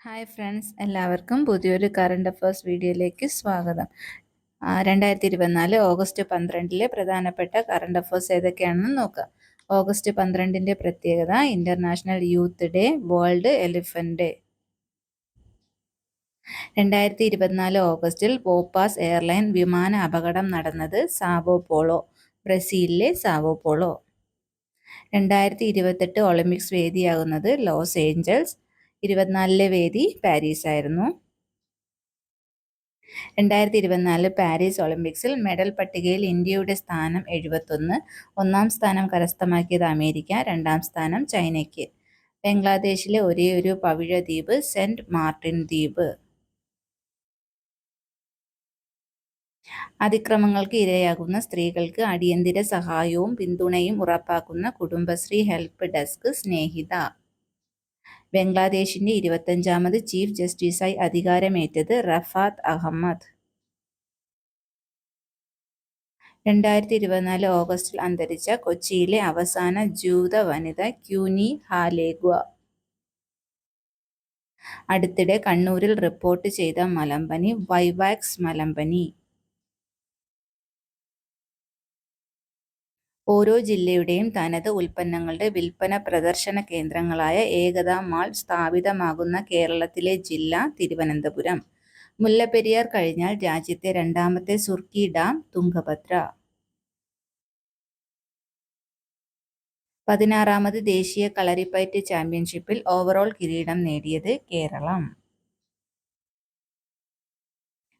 Hi friends എല്ലാവർക്കും പുതിയൊരു current affairs വീഡിയോയിലേക്ക് സ്വാഗതം. രണ്ടായിരത്തി ഇരുപത്തിനാല് ഓഗസ്റ്റ് പന്ത്രണ്ടിലെ പ്രധാനപ്പെട്ട കറണ്ട് അഫേഴ്സ് ഏതൊക്കെയാണെന്ന് നോക്കാം. ഓഗസ്റ്റ് പന്ത്രണ്ടിന്റെ പ്രത്യേകത international youth day world elephant day രണ്ടായിരത്തി ഇരുപത്തിനാല് ഓഗസ്റ്റിൽ പോപ്പാസ് എയർലൈൻ വിമാന അപകടം നടന്നത് സാവോ പോളോ ബ്രസീലിലെ സാവോ പോളോ രണ്ടായിരത്തി ഇരുപത്തെട്ട് ഒളിമ്പിക്സ് വേദിയാകുന്നത് ലോസ് ഏഞ്ചൽസ് ഇരുപത്തിനാലിലെ വേദി പാരീസ് ആയിരുന്നു. രണ്ടായിരത്തി ഇരുപത്തിനാല് പാരീസ് ഒളിമ്പിക്സിൽ മെഡൽ പട്ടികയിൽ ഇന്ത്യയുടെ സ്ഥാനം എഴുപത്തൊന്ന് ഒന്നാം സ്ഥാനം കരസ്ഥമാക്കിയത് അമേരിക്ക രണ്ടാം സ്ഥാനം ചൈനയ്ക്ക്. ബംഗ്ലാദേശിലെ ഒരേയൊരു പവിഴ ദ്വീപ് സെന്റ് മാർട്ടിൻ ദ്വീപ്. അതിക്രമങ്ങൾക്ക് ഇരയാകുന്ന സ്ത്രീകൾക്ക് അടിയന്തര സഹായവും പിന്തുണയും ഉറപ്പാക്കുന്ന കുടുംബശ്രീ ഹെൽപ്പ് ഡെസ്ക് സ്നേഹിത. ബംഗ്ലാദേശിന്റെ ഇരുപത്തഞ്ചാമത് ചീഫ് ജസ്റ്റിസായി അധികാരമേറ്റത് റഫാത്ത് അഹമ്മദ്. രണ്ടായിരത്തി ഇരുപത്തിനാല് ഓഗസ്റ്റിൽ അന്തരിച്ച കൊച്ചിയിലെ അവസാന ജൂത വനിത ക്യൂനി ഹാലേഗ്വ. അടുത്തിടെ കണ്ണൂരിൽ റിപ്പോർട്ട് ചെയ്ത മലമ്പനി വൈവാക്സ് മലമ്പനി. ഓരോ ജില്ലയുടെയും തനത് ഉൽപ്പന്നങ്ങളുടെ വിൽപ്പന പ്രദർശന കേന്ദ്രങ്ങളായ ഏകതാ മാൾ സ്ഥാപിതമാകുന്ന കേരളത്തിലെ ജില്ല തിരുവനന്തപുരം. മുല്ലപ്പെരിയാർ കഴിഞ്ഞാൽ രാജ്യത്തെ രണ്ടാമത്തെ സുർക്കി ഡാം തുംഗഭദ്ര. പതിനാറാമത് ദേശീയ കളരിപ്പയറ്റ് ചാമ്പ്യൻഷിപ്പിൽ ഓവറോൾ കിരീടം നേടിയത് കേരളം.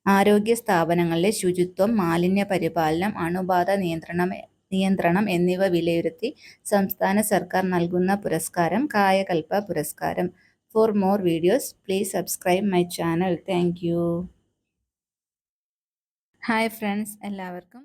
ആരോഗ്യ സ്ഥാപനങ്ങളിലെ ശുചിത്വം മാലിന്യ പരിപാലനം അണുബാധ നിയന്ത്രണം നിയന്ത്രണം എന്നിവ വിലയിരുത്തി സംസ്ഥാന സർക്കാർ നൽകുന്ന പുരസ്കാരം കായകൽപ്പ പുരസ്കാരം. For more videos please subscribe my channel thank hi friends എല്ലാവർക്കും